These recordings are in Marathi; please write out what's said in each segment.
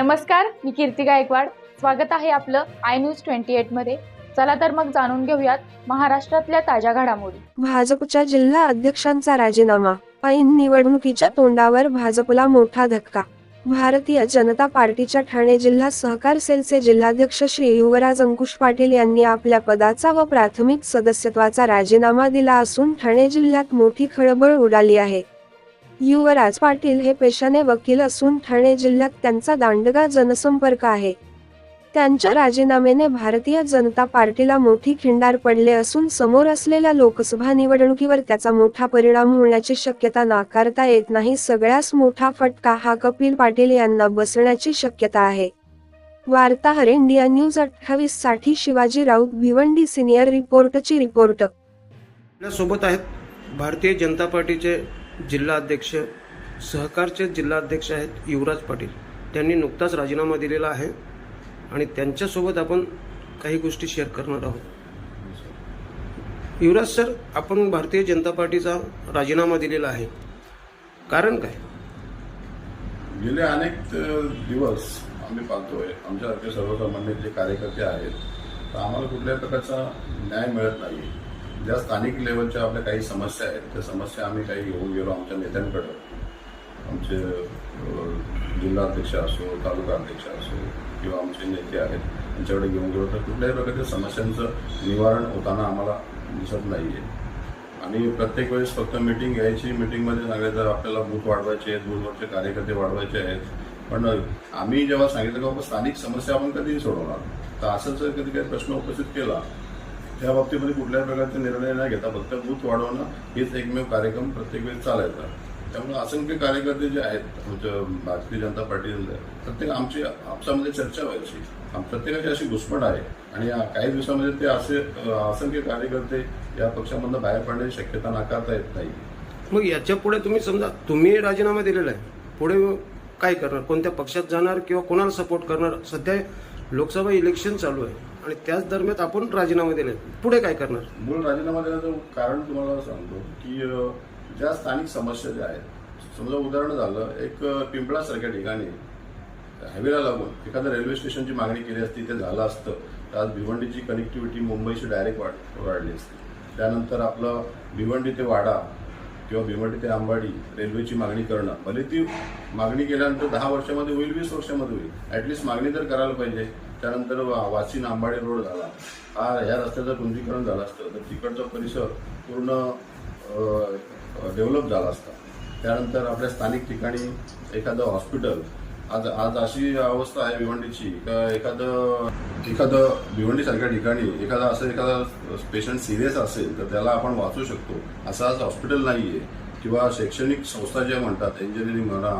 नमस्कार मी कीर्ती गायकवाड. स्वागत आहे आपलं आय न्यूज ट्वेंटी एटमध्ये. चला तर मग जाणून घेऊयात महाराष्ट्रातल्या ताज्या घडामोडी. भाजपच्या जिल्हा अध्यक्षांचा राजीनामा. ऐन निवडणुकीच्या तोंडावर भाजपला मोठा धक्का. भारतीय जनता पार्टीच्या ठाणे जिल्हा सहकार सेलचे जिल्हाध्यक्ष श्री युवराज अंकुश पाटील यांनी आपल्या पदाचा व प्राथमिक सदस्यत्वाचा राजीनामा दिला असून ठाणे जिल्ह्यात मोठी खळबळ उडाली आहे. युवराज पाटील हे पेशाने वकील असून ठाणे जिल्ह्यात त्यांचा दांडगा जनसंपर्क आहे. त्यांच्या राजीनाम्याने भारतीय जनता पार्टीला मोठी खिंडार पडले असून समोर असलेल्या लोकसभा निवडणुकीवर त्याचा मोठा परिणाम होण्याची शक्यता नाकारता येत नाही. सगळ्यास मोठा फटका हा कपिल पाटील यांना बसण्याची शक्यता आहे. वार्ताहर इंडिया न्यूज अठ्ठावीससाठी शिवाजी राऊत भिवंडी सिनियर रिपोर्टची रिपोर्ट. सोबत आहेत भारतीय जनता पार्टीचे जिल्हाध्यक्ष सहकारचे जिल्हाध्यक्ष आहेत युवराज पाटील. त्यांनी नुकताच राजीनामा दिलेला आहे आणि त्यांच्यासोबत आपण काही गोष्टी शेअर करणार आहोत. युवराज सर आपण भारतीय जनता पार्टीचा राजीनामा दिलेला आहे. कारण काय? गेले अनेक दिवस आम्ही पाहतोय आमच्यासारखे सर्वसामान्य जे कार्यकर्ते आहेत तर आम्हाला कुठल्याही प्रकारचा न्याय मिळत नाही ज्या स्थानिक लेवलच्या आपल्या काही समस्या आहेत त्या समस्या आम्ही काही घेऊन गेलो आमच्या नेत्यांकडं. आमचे जिल्हा जिल्हाध्यक्ष असो तालुका अध्यक्ष असो किंवा आमचे नेते आहेत त्यांच्याकडे घेऊन गेलो. तर कुठल्याही प्रकारच्या समस्यांचं निवारण होताना आम्हाला दिसत नाही आहे आणि प्रत्येक वेळेस फक्त मीटिंग घ्यायची मीटिंगमध्ये सांगायचं आपल्याला बूथ वाढवायचे आहेत बूथवरचे कार्यकर्ते वाढवायचे आहेत. पण आम्ही जेव्हा सांगितलं की बाबा स्थानिक समस्या आपण कधीही सोडवणार. तर असंच कधी काही प्रश्न उपस्थित केला त्या बाबतीमध्ये कुठल्याही प्रकारचे निर्णय न घेता फक्त बूथ वाढवणं हेच एकमेव कार्यक्रम प्रत्येक वेळेस चालायचा. त्यामुळे असंख्य कार्यकर्ते जे आहेत आमच्या भारतीय जनता पार्टीचे प्रत्येक आमची आपसामध्ये चर्चा व्हायची. प्रत्येकाची अशी घुसमट आहे. आणि काही दिवसामध्ये ते असे असंख्य कार्यकर्ते या पक्षामधनं बाहेर पडण्याची शक्यता नाकारता येत नाही. मग याच्यापुढे तुम्ही समजा तुम्ही राजीनामा दिलेला आहे. पुढे काय करणार? कोणत्या पक्षात जाणार किंवा कोणाला सपोर्ट करणार? सध्या लोकसभा इलेक्शन चालू आहे. आणि त्याच दरम्यान आपण राजीनामा दिले पुढे काय करणार? मूळ राजीनामा देण्याचं कारण तुम्हाला सांगतो की ज्या स्थानिक समस्या ज्या आहेत समजा उदाहरण झालं एक पिंपळासारख्या ठिकाणी हायवेला लागून एखाद्या रेल्वे स्टेशनची मागणी केली असती ते झालं असतं तर आज भिवंडीची कनेक्टिव्हिटी मुंबईशी डायरेक्ट वाढ वाढली असती. त्यानंतर आपलं भिवंडी ते वाडा किंवा भिवंडी ते आंबाडी रेल्वेची मागणी करणं. भले ती मागणी केल्यानंतर दहा वर्षामध्ये होईल वीस वर्षामध्ये होईल. ॲटलिस्ट मागणी तर करायला पाहिजे. त्यानंतर वा- वाशिन आंबाडी रोड झाला. हा ह्या रस्त्याचं रुंदीकरण झालं असतं. तर तिकडचा परिसर पूर्ण डेव्हलप झाला असता. त्यानंतर आपल्या स्थानिक ठिकाणी एखादं हॉस्पिटल आज आज अशी अवस्था आहे भिवंडीची. का एखादं एखादं भिवंडीसारख्या ठिकाणी एखादा असं एखादा पेशंट सिरियस असेल तर त्याला आपण वाचू शकतो. असं आज हॉस्पिटल नाही आहे किंवा शैक्षणिक संस्था ज्या म्हणतात इंजिनिअरिंग म्हणा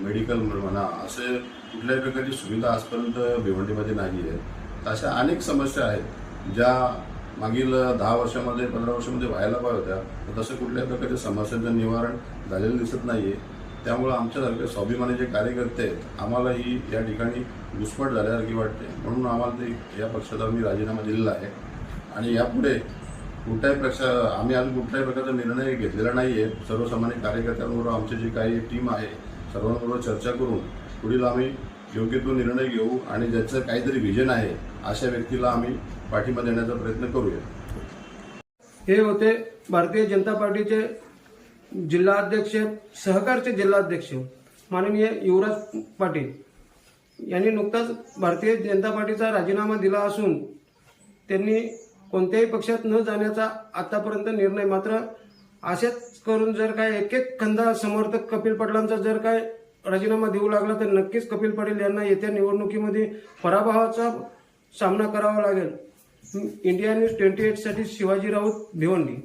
मेडिकल म्हणा असे कुठल्याही प्रकारची सुविधा आजपर्यंत भिवंडीमध्ये नाही आहे तर अशा अनेक समस्या आहेत ज्या मागील दहा वर्षामध्ये पंधरा वर्षामध्ये व्हायला पाहिजे होत्या. तसं कुठल्याही प्रकारच्या समस्यांचं निवारण झालेलं दिसत नाही आहे त्यामुळं आमच्यासारखे स्वाभिमानी जे कार्यकर्ते आहेत आम्हालाही या ठिकाणी घुसमट झाल्यासारखी वाटते. म्हणून आम्हाला ते या पक्षाचा मी राजीनामा दिलेला आहे. आणि यापुढे कुठल्याही प्रक्षा आम्ही आज कुठल्याही प्रकारचा निर्णय घेतलेला नाही आहे सर्वसामान्य कार्यकर्त्यांबरोबर आमची जी काही टीम आहे सर्वांबरोबर चर्चा करून पुढील आम्ही योग्य तो निर्णय घेऊ आणि ज्याचं काहीतरी व्हिजन आहे अशा व्यक्तीला आम्ही पाठिंबा देण्याचा प्रयत्न करूया. हे होते भारतीय जनता पार्टीचे जिल्हाध्यक्ष सहकारचे जिल्हाध्यक्ष माननीय युवराज पाटील यांनी नुकताच भारतीय जनता पार्टीचा राजीनामा दिला असून त्यांनी कोणत्याही पक्षात न जाण्याचा आतापर्यंत निर्णय मात्र असेच करून जर काय एक एक खंदा समर्थक कपिल पाटलांचा जर काय राजीनामा देऊ लागला तर नक्कीच कपिल पाटील यांना येत्या निवडणुकीमध्ये पराभवाचा सामना करावा लागेल. इंडिया न्यूज ट्वेंटी एटसाठी शिवाजी राऊत भिवंडी.